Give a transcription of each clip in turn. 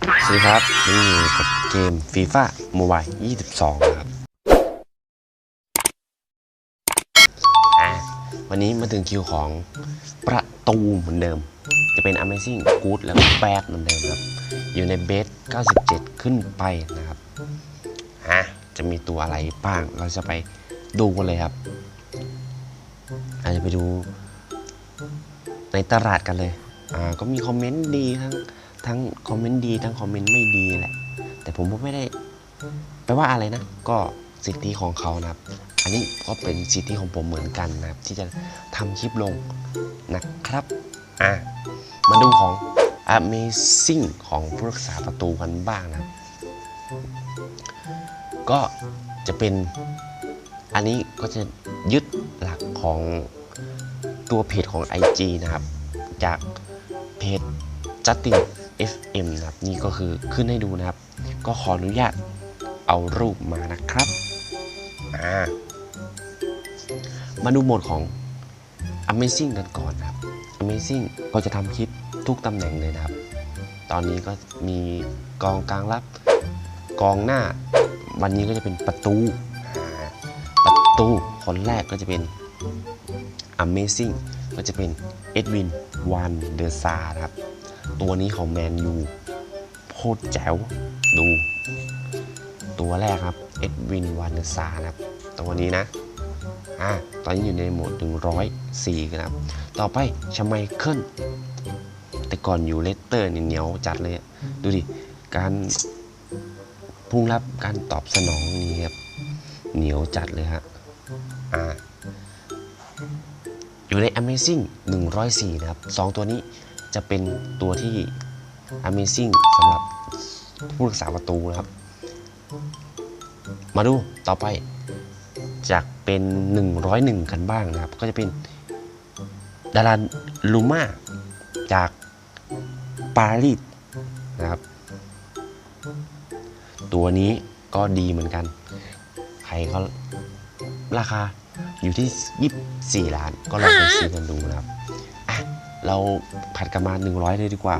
สวัสดีครับ นี่กับเกม FIFA Mobile 22 ครับ วันนี้มาถึงคิวของประตูเหมือนเดิม จะเป็น Amazing Good แล้วก็ Bad เหมือนเดิมครับ อยู่ในเบส 97 ขึ้นไปนะครับอะจะมีตัวอะไรบ้าง เราจะไปดูกันเลยครับอาจจะไปดูในตลาดกันเลย อ่า ก็มีคอมเมนต์ดีทั้ง ทั้งคอมเมนต์ดี ทั้งคอมเมนต์ไม่ดีแหละ แต่ผมก็ไม่ได้แปลว่าอะไรนะ ก็สิทธิของเขานะครับ อันนี้ก็เป็นสิทธิของผมเหมือนกันนะครับ ที่จะทำคลิปลงนะครับ อะ มาดูของ Amazing ของผู้รักษาประตูกันบ้างนะครับ ก็จะเป็นอันนี้ก็จะยึดหลักของตัวเพจของ IG นะครับ จากเพจ Justin FM นะครับนี่ก็คือขึ้นให้ดูนะครับ ก็ขออนุญาตเอารูปมานะครับอ่ามาดูโหมดของ Amazing กันก่อนนะครับ Amazing ก็จะทำคลิปทุกตำแหน่งเลยนะครับ ตอนนี้ก็มีกองกลางรับ กองหน้า วันนี้ก็จะเป็นประตู ประตูคนแรกก็จะเป็น Amazing ก็จะเป็นเอ็ดวินวันเดอร์ซาครับ ตัวนี้ของแมนยูโคตรแจ๋วดู ตัวแรกครับ เอ็ดวินวันเดซานะครับ ตัวนี้นะอ่าตอนนี้อยู่ในโหมด 104นะครับ ต่อไปชไมเคิลแต่ก่อนอยู่เลสเตอร์เนี่ยเหนียวจัดเลย ดูดิ การพุ่งรับการตอบสนองนี่ครับเหนียวจัดเลยฮะอ่าอยู่ใน Amazing 104 นะครับ 2 ตัวนี้ จะเป็นตัวที่ Amazing สำหรับผู้รักษาประตูนะครับ มาดูต่อไปจากเป็น 101 กันบ้างนะครับ ก็จะเป็นดาราลูมาจากปารีสนะครับ ตัวนี้ก็ดีเหมือนกัน ใครเขาราคาอยู่ที่ 24 ล้าน ก็ลองไปซื้อกันดูนะครับ เราผัดกันมา100 เลยดีกว่า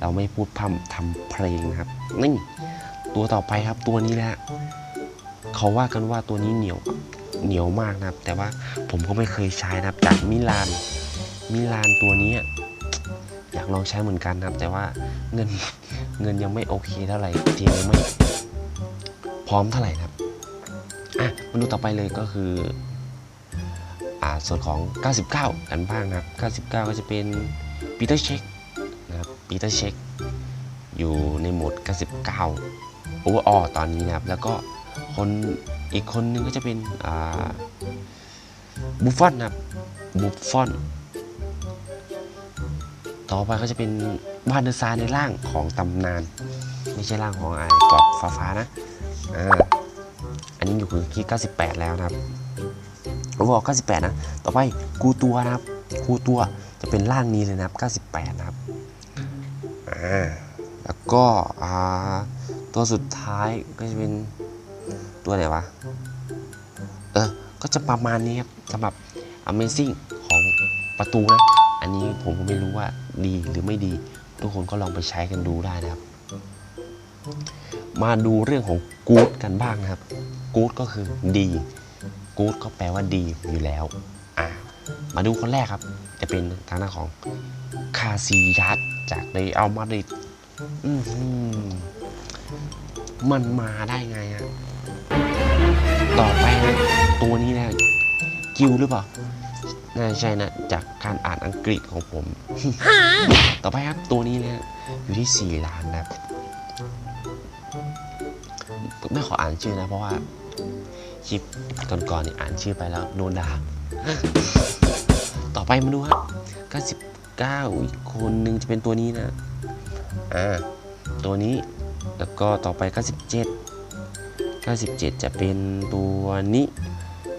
เราไม่พูดพร่ำทำเพลงนะครับนี่ตัวต่อไปครับตัวนี้แหละเขาว่ากันว่าตัวนี้เหนียวเหนียวมากนะครับ แต่ว่าผมก็ไม่เคยใช้นะครับจากมิลานมิลานตัวนี้อยากลองใช้เหมือนกันนะครับ แต่ว่าเงินเงินยังไม่โอเคเท่าไหร่ทีมยังไม่พร้อมเท่าไหร่นะครับอะมาดูต่อไปเลยก็คือ ส่วนของ 99 กันบ้างนะครับ 99 ก็จะเป็นปีเตอร์เช็คนะครับปีเตอร์เช็คอยู่ในโหมด 99โอเวอร์อตอนนี้นะครับ แล้วก็คนอีกคนนึงก็จะเป็นบุฟฟอนนะครับบุฟฟอนต่อไปก็จะเป็นบานเดอร์ซาในร่างของตำนาน ไม่ใช่ร่างของไอ้กรอบฟ้าๆนะอ่าอันนี้อยู่ที่ 98 แล้วนะครับ ผมบอก 98 นะ ต่อไปกูตัวนะครับกูตัวจะเป็นร่างนี้เลยนะครับ 98 นะครับ อ่า แล้วก็อ่าตัวสุดท้ายก็จะเป็นตัวไหนวะ เออ ก็จะประมาณนี้ครับสำหรับ Amazing ของประตูนะ อันนี้ผมก็ไม่รู้ว่าดีหรือไม่ดี ทุกคนก็ลองไปใช้กันดูได้นะครับ มาดูเรื่องของกู๊ดกันบ้างนะครับกู๊ดก็คือดี กู๊ดก็แปลว่าดีอยู่แล้ว อ่ามาดูคนแรกครับ จะเป็นทางด้านของคาซิยัสจากเรอัลมาดริดอื้อหือมันมาได้ไงอะต่อไปนะตัวนี้นะกิวหรือเปล่า น่าใช่นะ จากการอ่านอังกฤษของผม ต่อไปครับตัวนี้นะอยู่ที่ 4 ล้านนะครับ ไม่ขออ่านชื่อนะ เพราะว่าคลิปก่อนๆเนี่ยอ่านชื่อไปแล้วโดนด่าต่อไปมาดูครับ99 อีกคนหนึ่งจะเป็นตัวนี้นะ อ่า ตัวนี้ แล้วก็ต่อไป 97 97 จะเป็นตัวนี้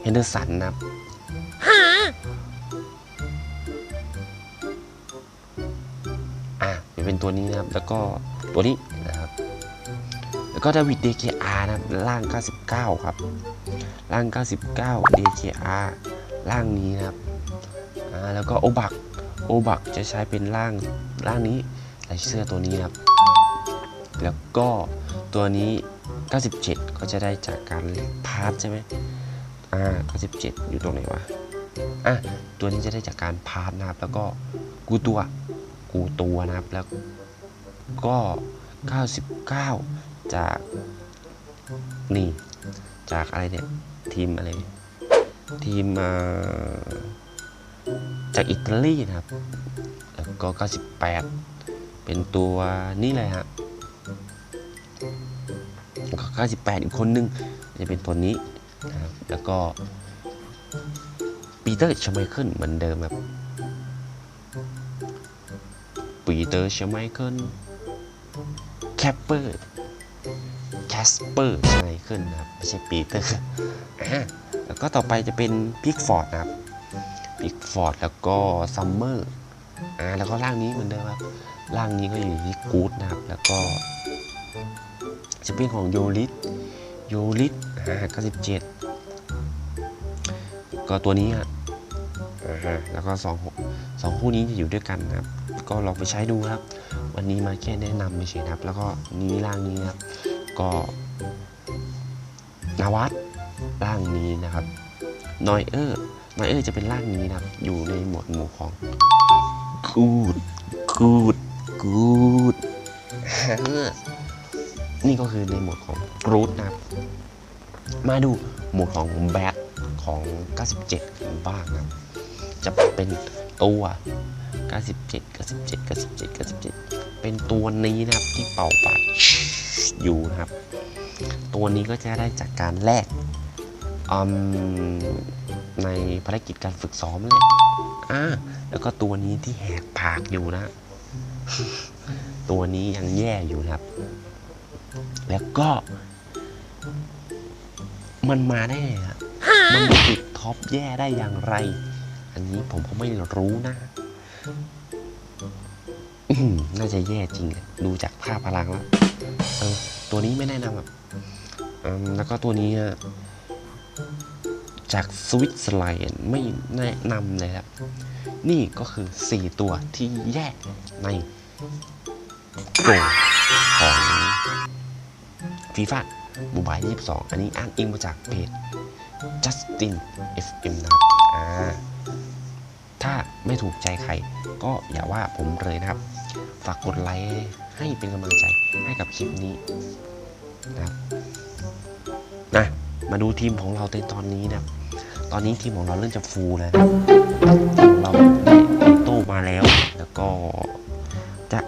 เฮนเดอร์สันนะครับอ่าจะเป็นตัวนี้นะครับ แล้วก็ตัวนี้ ก็ดาวิด DKR นะครับร่าง 99 ครับร่าง 99 DKR ร่างนี้นะครับแล้วก็โอบักโอบักจะใช้เป็นร่างร่างนี้ใส่เสื้อตัวนี้นะครับ แล้วก็ตัวนี้ 97 ก็จะได้จากการเล่นพาร์ทใช่ไหมอ่า97 อยู่ตรงไหนวะอะตัวนี้จะได้จากการพาร์ทนะครับ แล้วก็กูตัวกูตัวนะครับแล้วก็ 99 จากนี่จากอะไรเนี่ยทีมอะไรทีมจากอิตาลีนะครับ แล้วก็ 98 เป็นตัวนี่เลยฮะก็98 อีกคนนึงจะเป็นตัวนี้นะครับแล้วก็ปีเตอร์ชไมเคิลเหมือนเดิมครับปีเตอร์ชไมเคิลแคปเปอร์ แคสเปอร์ชไมเคิลนะครับไม่ใช่ปีเตอร์อะแล้วก็ต่อไปจะเป็นพิกฟอร์ดนะครับพิกฟอร์ดแล้วก็ซัมเมอร์อ่าแล้วก็ร่างนี้เหมือนเดิมครับร่างนี้ก็อยู่ที่กู๊ดนะครับ แล้วก็จะเป็นของโยลิสโยลิสอ่า97ก็ตัวนี้อะอ่าฮะแล้วก็สองสองคู่นี้จะอยู่ด้วยกันนะครับ ก็ลองไปใช้ดูครับ วันนี้มาแค่แนะนำเฉยๆนะครับ แล้วก็นี้ร่างนี้นะครับ ก็นาวัตร่างนี้นะครับนอยเออร์นอยเออร์จะเป็นร่างนี้นะครับ อยู่ในหมวดหมู่ของกูดกูดกูดนี่ก็คือในหมวดของกรูดนะครับ มาดูหมวดของแบทของ 97กันบ้างนะจะเป็นตัว 97 97 97 97 เป็นตัวนี้นะครับที่เป่าปาก อยู่นะครับ ตัวนี้ก็จะได้จากการแลกในภารกิจการฝึกซ้อมเลยอ่าแล้วก็ตัวนี้ที่แหกปากอยู่นะ ตัวนี้ยังแย่อยู่นะครับ แล้วก็ มันมาได้ไงฮะมันติดท็อปแย่ได้อย่างไร อันนี้ผมก็ไม่รู้นะน่าจะแย่จริงดูจากภาพพลังแล้ว เออตัวนี้ไม่แนะนำแบบแล้วก็ตัวนี้จากสวิตเซอร์แลนด์ไม่แนะนำเลยครับ นี่ก็คือ 4 ตัวที่แยกในโกลของฟีฟ่าบูบาย22 อันนี้อ้างอิงมาจากเพจ Justin FM นะครับอ่าถ้าไม่ถูกใจใคร ก็อย่าว่าผมเลยนะครับ ฝากกดไลค์ ให้เป็นกำลังใจให้กับคลิปนี้นะครับนะมาดูทีมของเราในตอนนี้นะตอนนี้ทีมของเราเริ่มจะฟูแล้วนะทีมของเราได้อีโต้มาแล้ว แล้วก็จะ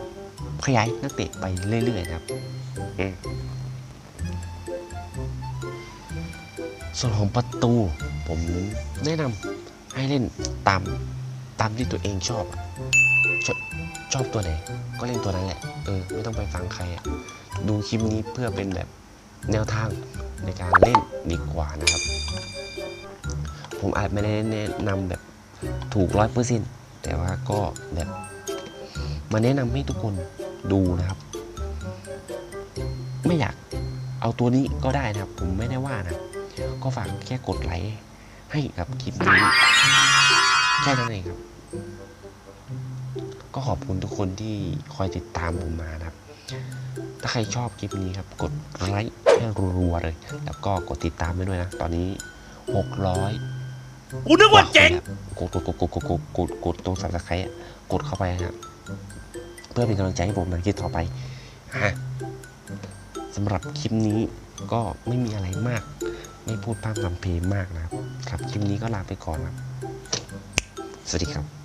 ขยายนักเตะไปเรื่อยๆนะครับส่วนของประตูผมแนะนำให้เล่นตามตามที่ตัวเองชอบอะชอบ ชอบตัวไหน ก็เล่นตัวนั้นแหละ เออ ไม่ต้องไปฟังใครอะดูคลิปนี้เพื่อเป็นแบบแนวทางในการเล่นดีกว่านะครับ ผมอาจไม่ได้แนะนำแบบถูกร้อยเปอร์เซ็นต์แต่ว่าก็แบบมาแนะนำให้ทุกคนดูนะครับ ไม่อยากเอาตัวนี้ก็ได้นะครับ ผมไม่ได้ว่านะ ก็ฝากแค่กดไลค์ให้กับคลิปนี้แค่นั้นเองครับ ก็ขอบคุณทุกคนที่คอยติดตามผมมานะครับ ถ้าใครชอบคลิปนี้ครับ กดไลค์ให้รัวๆเลย แล้วก็กดติดตามไปด้วยนะ ตอนนี้ 600กูนึกว่าเจ๋งกดกดกดกดกดกดกดกดตรงสับสไครต์กดเข้าไปนะครับ เพื่อเป็นกำลังใจให้ผมในคลิปต่อไปฮะสำหรับคลิปนี้ก็ไม่มีอะไรมาก ไม่พูดพร่ำทำเพลงมากนะครับ ครับคลิปนี้ก็ลาไปก่อนครับ สวัสดีครับ